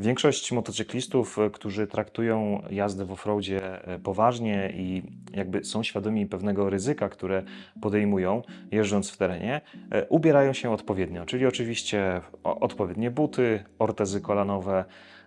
Większość motocyklistów, e, którzy traktują jazdę w offroadzie e, poważnie i jakby są świadomi pewnego ryzyka, które podejmują jeżdżąc w terenie, e, ubierają się odpowiednio, czyli oczywiście odpowiednie buty, ortezy kolanowe,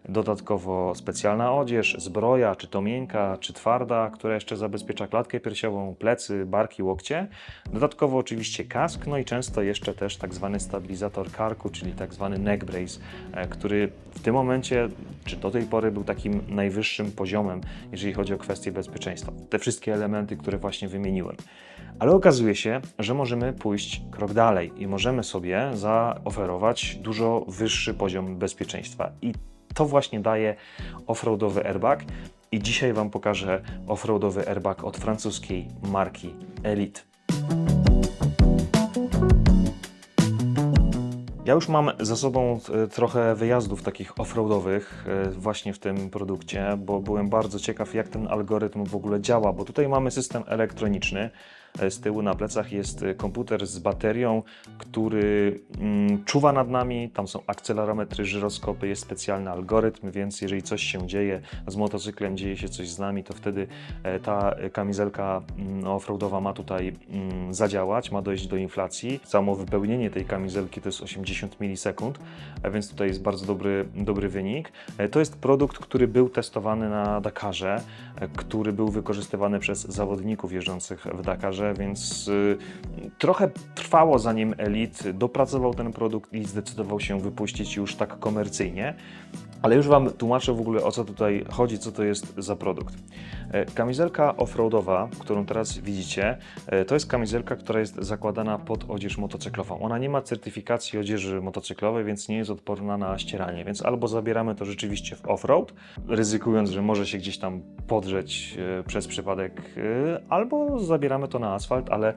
dodatkowo specjalna odzież, zbroja, czy to miękka, czy twarda, która jeszcze zabezpiecza klatkę piersiową, plecy, barki, łokcie. Dodatkowo oczywiście kask, no i często jeszcze też tak zwany stabilizator karku, czyli tak zwany neck brace, e, który w tym momencie, czy do tej pory był takim najwyższym poziomem, jeżeli chodzi o kwestie bezpieczeństwa. Te wszystkie elementy, które właśnie wymieniłem. Ale okazuje się, że możemy pójść krok dalej i możemy sobie zaoferować dużo wyższy poziom bezpieczeństwa. I to właśnie daje offroadowy airbag. I dzisiaj Wam pokażę offroadowy airbag od francuskiej marki Elite. Ja już mam za sobą e, trochę wyjazdów takich offroadowych e, właśnie w tym produkcie, bo byłem bardzo ciekaw, jak ten algorytm w ogóle działa, bo tutaj mamy system elektroniczny. E, Z tyłu na plecach jest e, komputer z baterią, który mm, czuwa nad nami. Tam są akcelerometry, żyroskopy, jest specjalny algorytm, więc jeżeli coś się dzieje z motocyklem, dzieje się coś z nami, to wtedy e, ta kamizelka mm, offroadowa ma tutaj mm, zadziałać, ma dojść do inflacji. Samo wypełnienie tej kamizelki to jest 80 milisekund, więc tutaj jest bardzo dobry, dobry wynik. To jest produkt, który był testowany na Dakarze, który był wykorzystywany przez zawodników jeżdżących w Dakarze, więc y, trochę trwało zanim Elite dopracował ten produkt i zdecydował się wypuścić już tak komercyjnie. Ale już Wam tłumaczę w ogóle o co tutaj chodzi, co to jest za produkt. E, Kamizelka offroadowa, którą teraz widzicie, e, to jest kamizelka, która jest zakładana pod odzież motocyklową. Ona nie ma certyfikacji odzieży motocyklowej, więc nie jest odporna na ścieranie. Więc albo zabieramy to rzeczywiście w offroad, ryzykując, że może się gdzieś tam podrzeć e, przez przypadek, albo zabieramy to na asfalt, ale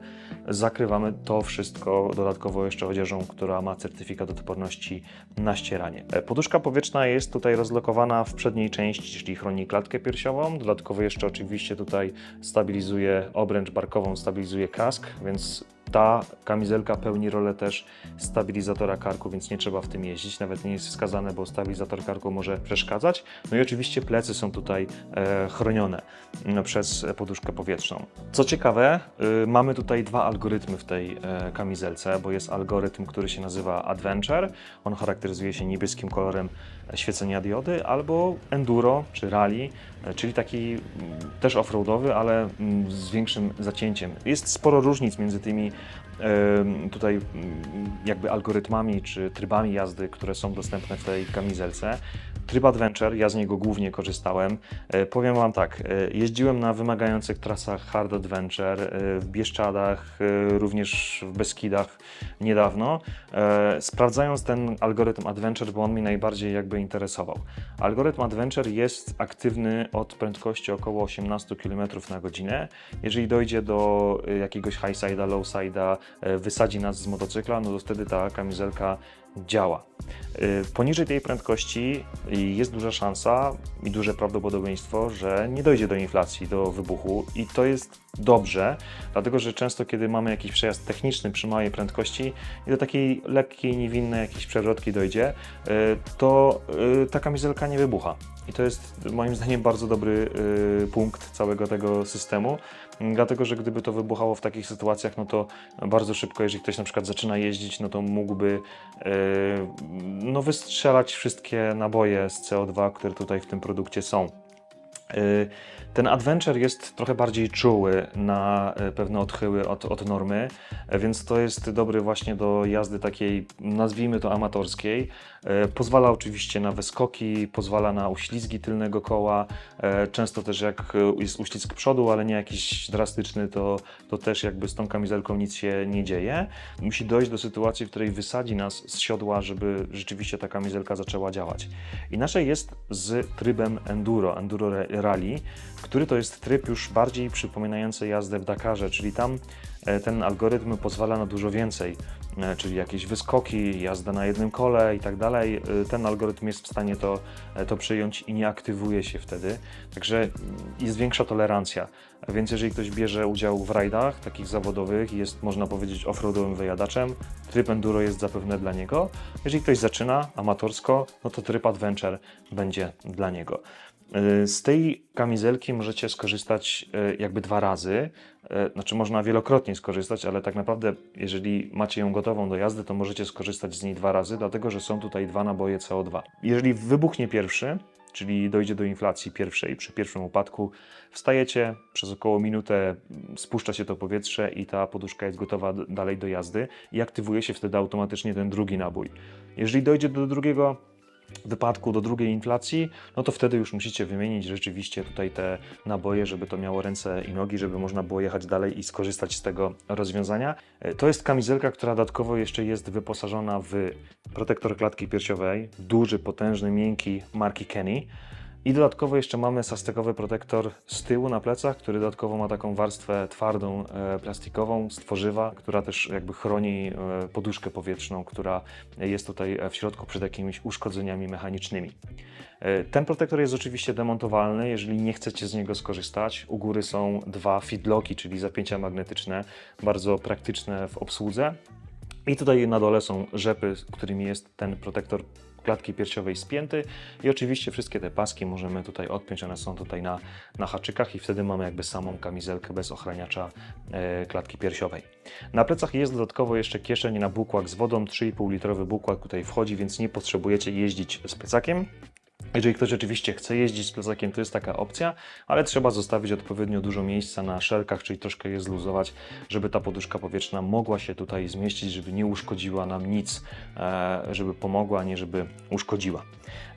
zakrywamy to wszystko dodatkowo jeszcze odzieżą, która ma certyfikat odporności na ścieranie. E, Poduszka powietrzna jest tutaj rozlokowana w przedniej części, czyli chroni klatkę piersiową. Dodatkowo jeszcze oczywiście tutaj stabilizuje obręcz barkową, stabilizuje kask, więc ta kamizelka pełni rolę też stabilizatora karku, więc nie trzeba w tym jeździć. Nawet nie jest wskazane, bo stabilizator karku może przeszkadzać. No i oczywiście plecy są tutaj e, chronione mm, przez poduszkę powietrzną. Co ciekawe, y, mamy tutaj dwa algorytmy w tej e, kamizelce, bo jest algorytm, który się nazywa Adventure. On charakteryzuje się niebieskim kolorem świecenia diody, albo Enduro czy Rally, e, czyli taki mm, też offroadowy, ale mm, z większym zacięciem. Jest sporo różnic między tymi tutaj mm, jakby algorytmami czy trybami jazdy, które są dostępne w tej kamizelce. Tryb Adventure, ja z niego głównie korzystałem. E, Powiem Wam tak, e, jeździłem na wymagających trasach Hard Adventure e, w Bieszczadach, również w Beskidach niedawno, sprawdzając ten algorytm Adventure, bo on mnie najbardziej jakby interesował. Algorytm Adventure jest aktywny od prędkości około 18 km na godzinę. Jeżeli dojdzie do jakiegoś high side'a, low side'a, e, wysadzi nas z motocykla, no to wtedy ta kamizelka działa. Y, Poniżej tej prędkości jest duża szansa i duże prawdopodobieństwo, że nie dojdzie do inflacji, do wybuchu i to jest dobrze, dlatego że często kiedy mamy jakiś przejazd techniczny przy małej prędkości i do takiej lekkiej, niewinnej jakiejś przewrotki dojdzie, y, to y, ta kamizelka nie wybucha. I to jest moim zdaniem bardzo dobry punkt całego tego systemu, dlatego że gdyby to wybuchało w takich sytuacjach, no to bardzo szybko, jeżeli ktoś na przykład zaczyna jeździć, no to mógłby no wystrzelać wszystkie naboje z CO2, które tutaj w tym produkcie są. Y, Ten Adventure jest trochę bardziej czuły na y, pewne odchyły od, od normy, y, więc to jest dobry właśnie do jazdy takiej, nazwijmy to amatorskiej. Pozwala oczywiście na wyskoki, pozwala na uślizgi tylnego koła. Często też jak jest uślizg przodu, ale nie jakiś drastyczny, to, to też jakby z tą kamizelką nic się nie dzieje. Musi dojść do sytuacji, w której wysadzi nas z siodła, żeby rzeczywiście ta kamizelka zaczęła działać. Inaczej jest z trybem enduro, enduro Rally, który to jest tryb już bardziej przypominający jazdę w Dakarze, czyli tam e, ten algorytm pozwala na dużo więcej, e, czyli jakieś wyskoki, jazda na jednym kole i tak dalej. E, Ten algorytm jest w stanie to, to przyjąć i nie aktywuje się wtedy, także mm, jest większa tolerancja. Więc jeżeli ktoś bierze udział w rajdach takich zawodowych, i jest można powiedzieć offroadowym wyjadaczem, tryb enduro jest zapewne dla niego. Jeżeli ktoś zaczyna amatorsko, no to tryb adventure będzie dla niego. Y, Z tej kamizelki możecie skorzystać y, jakby dwa razy. Y, Znaczy można wielokrotnie skorzystać, ale tak naprawdę jeżeli macie ją gotową do jazdy, to możecie skorzystać z niej dwa razy, dlatego że są tutaj dwa naboje CO2. Jeżeli wybuchnie pierwszy, czyli dojdzie do inflacji pierwszej przy pierwszym upadku, wstajecie, przez około minutę mm, spuszcza się to powietrze i ta poduszka jest gotowa dalej do jazdy i aktywuje się wtedy automatycznie ten drugi nabój. Jeżeli dojdzie do drugiego wypadku, do drugiej inflacji, no to wtedy już musicie wymienić rzeczywiście tutaj te naboje, żeby to miało ręce i nogi, żeby można było jechać dalej i skorzystać z tego rozwiązania. E, To jest kamizelka, która dodatkowo jeszcze jest wyposażona w protektor klatki piersiowej, duży, potężny, miękki marki Kenny. I dodatkowo jeszcze mamy sastekowy protektor z tyłu na plecach, który dodatkowo ma taką warstwę twardą, e, plastikową z tworzywa, która też jakby chroni e, poduszkę powietrzną, która jest tutaj e, w środku przed jakimiś uszkodzeniami mechanicznymi. Ten protektor jest oczywiście demontowalny, jeżeli nie chcecie z niego skorzystać. U góry są dwa feedlocki, czyli zapięcia magnetyczne, bardzo praktyczne w obsłudze. I tutaj na dole są rzepy, którymi jest ten protektor klatki piersiowej spięty i oczywiście wszystkie te paski możemy tutaj odpiąć, one są tutaj na, na haczykach i wtedy mamy jakby samą kamizelkę bez ochraniacza e, klatki piersiowej. Na plecach jest dodatkowo jeszcze kieszeń na bukłak z wodą, 3,5 litrowy bukłak tutaj wchodzi, więc nie potrzebujecie jeździć z plecakiem. Jeżeli ktoś oczywiście chce jeździć z plecakiem, to jest taka opcja, ale trzeba zostawić odpowiednio dużo miejsca na szelkach, czyli troszkę je zluzować, żeby ta poduszka powietrzna mogła się tutaj zmieścić, żeby nie uszkodziła nam nic, e, żeby pomogła, a nie żeby uszkodziła.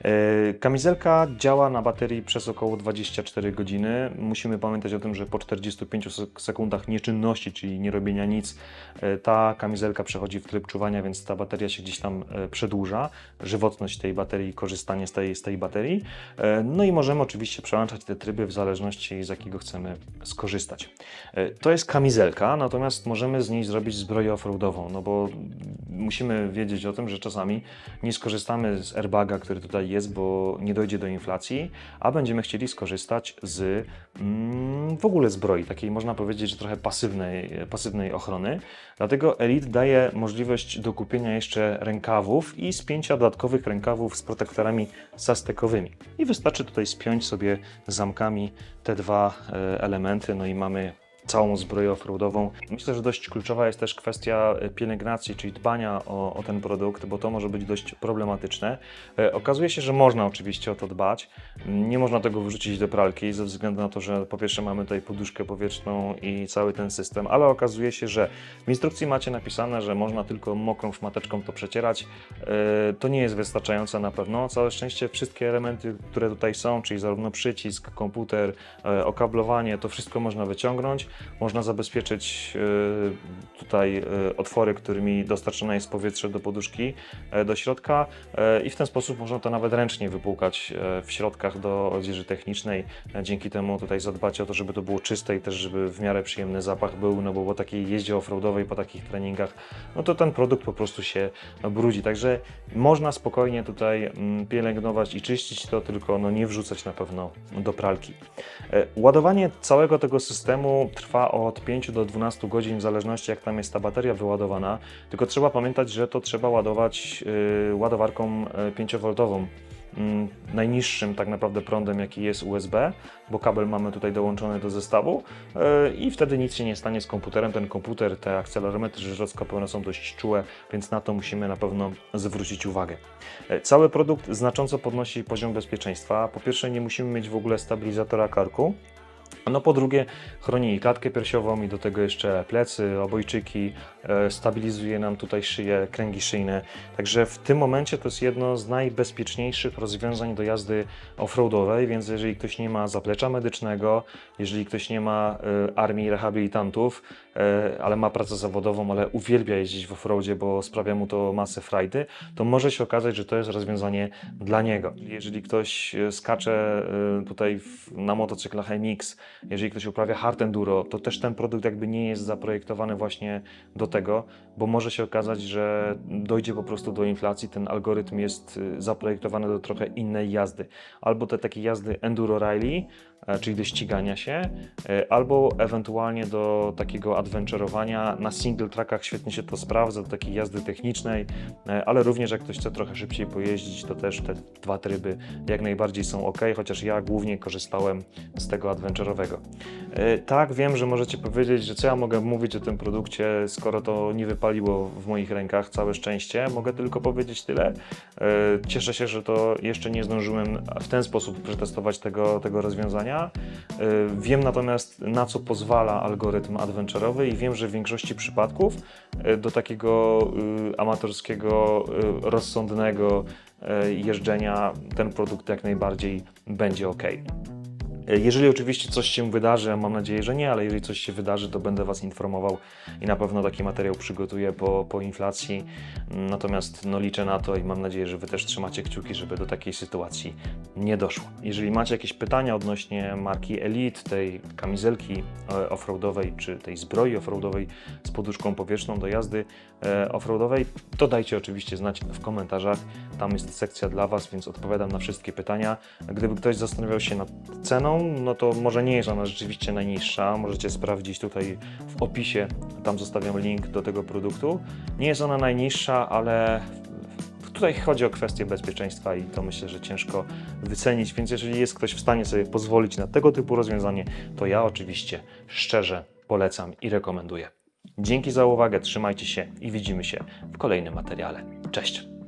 E, Kamizelka działa na baterii przez około 24 godziny. Musimy pamiętać o tym, że po 45 sek- sekundach nieczynności, czyli nie robienia nic, e, ta kamizelka przechodzi w tryb czuwania, więc ta bateria się gdzieś tam przedłuża. Żywotność tej baterii, korzystanie z tej, z tej baterii. E, No i możemy oczywiście przełączać te tryby w zależności z jakiego chcemy skorzystać. E, To jest kamizelka, natomiast możemy z niej zrobić zbroję offroadową, no bo musimy wiedzieć o tym, że czasami nie skorzystamy z airbaga, który tutaj jest, bo nie dojdzie do inflacji, a będziemy chcieli skorzystać z mm, w ogóle zbroi, takiej można powiedzieć, że trochę pasywnej, pasywnej ochrony. Dlatego Elite daje możliwość dokupienia jeszcze rękawów i spięcia dodatkowych rękawów z protektorami I wystarczy tutaj spiąć sobie zamkami te dwa e, elementy, no i mamy całą zbroję offroadową. Myślę, że dość kluczowa jest też kwestia e, pielęgnacji, czyli dbania o, o ten produkt, bo to może być dość problematyczne. E, Okazuje się, że można oczywiście o to dbać. Nie można tego wrzucić do pralki ze względu na to, że po pierwsze mamy tutaj poduszkę powietrzną i cały ten system, ale okazuje się, że w instrukcji macie napisane, że można tylko mokrą szmateczką to przecierać. E, To nie jest wystarczające na pewno. Całe szczęście wszystkie elementy, które tutaj są, czyli zarówno przycisk, komputer, okablowanie, to wszystko można wyciągnąć. Można zabezpieczyć e, tutaj e, otwory, którymi dostarczone jest powietrze do poduszki, e, do środka i w ten sposób można to nawet ręcznie wypłukać w środkach do odzieży technicznej. Dzięki temu tutaj zadbać o to, żeby to było czyste i też żeby w miarę przyjemny zapach był, no bo po takiej jeździe offroadowej, po takich treningach, no to ten produkt po prostu się brudzi. Także można spokojnie tutaj mm, pielęgnować i czyścić to, tylko no nie wrzucać na pewno do pralki. Ładowanie całego tego systemu trwa od 5 do 12 godzin, w zależności jak tam jest ta bateria wyładowana. Tylko trzeba pamiętać, że to trzeba ładować y, ładowarką y, 5V. mm, Najniższym tak naprawdę prądem, jaki jest USB, bo kabel mamy tutaj dołączony do zestawu y, i wtedy nic się nie stanie z komputerem. Ten komputer, te akcelerometry żyroskopowe one są dość czułe, więc na to musimy na pewno zwrócić uwagę. E, Cały produkt znacząco podnosi poziom bezpieczeństwa. Po pierwsze, nie musimy mieć w ogóle stabilizatora karku. No po drugie, chroni i klatkę piersiową i do tego jeszcze plecy, obojczyki, e, stabilizuje nam tutaj szyję, kręgi szyjne. Także w tym momencie to jest jedno z najbezpieczniejszych rozwiązań do jazdy offroadowej, więc jeżeli ktoś nie ma zaplecza medycznego, jeżeli ktoś nie ma e, armii rehabilitantów, ale ma pracę zawodową, ale uwielbia jeździć w offroadzie, bo sprawia mu to masę frajdy, to może się okazać, że to jest rozwiązanie dla niego. Jeżeli ktoś e, skacze e, tutaj na motocyklach MX, jeżeli ktoś uprawia hard enduro, to też ten produkt jakby nie jest zaprojektowany właśnie do tego, bo może się okazać, że dojdzie po prostu do inflacji, ten algorytm jest zaprojektowany do trochę innej jazdy. Albo te takie jazdy enduro rally, e, czyli do ścigania się, e, albo ewentualnie do takiego adventurowania na single trackach świetnie się to sprawdza, do takiej jazdy technicznej, e, ale również jak ktoś chce trochę szybciej pojeździć, to też te dwa tryby jak najbardziej są ok, chociaż ja głównie korzystałem z tego adventurowego. E, Tak, wiem, że możecie powiedzieć, że co ja mogę mówić o tym produkcie, skoro to nie wypaliło w moich rękach, całe szczęście. Mogę tylko powiedzieć tyle. E, Cieszę się, że to jeszcze nie zdążyłem w ten sposób przetestować tego, tego rozwiązania. Wiem natomiast, na co pozwala algorytm adventurowy i wiem, że w większości przypadków e, do takiego y, amatorskiego, y, rozsądnego e, jeżdżenia ten produkt jak najbardziej będzie ok. Jeżeli oczywiście coś się wydarzy, a mam nadzieję, że nie, ale jeżeli coś się wydarzy, to będę Was informował i na pewno taki materiał przygotuję po, po inflacji. Natomiast no, liczę na to i mam nadzieję, że Wy też trzymacie kciuki, żeby do takiej sytuacji nie doszło. Jeżeli macie jakieś pytania odnośnie marki Elite, tej kamizelki e, offroadowej, czy tej zbroi offroadowej z poduszką powietrzną do jazdy e, offroadowej, to dajcie oczywiście znać w komentarzach. Tam jest sekcja dla Was, więc odpowiadam na wszystkie pytania. Gdyby ktoś zastanawiał się nad ceną, no to może nie jest ona rzeczywiście najniższa. Możecie sprawdzić tutaj w opisie, tam zostawiam link do tego produktu. Nie jest ona najniższa, ale tutaj chodzi o kwestię bezpieczeństwa i to myślę, że ciężko wycenić, więc jeżeli jest ktoś w stanie sobie pozwolić na tego typu rozwiązanie, to ja oczywiście szczerze polecam i rekomenduję. Dzięki za uwagę, trzymajcie się i widzimy się w kolejnym materiale. Cześć!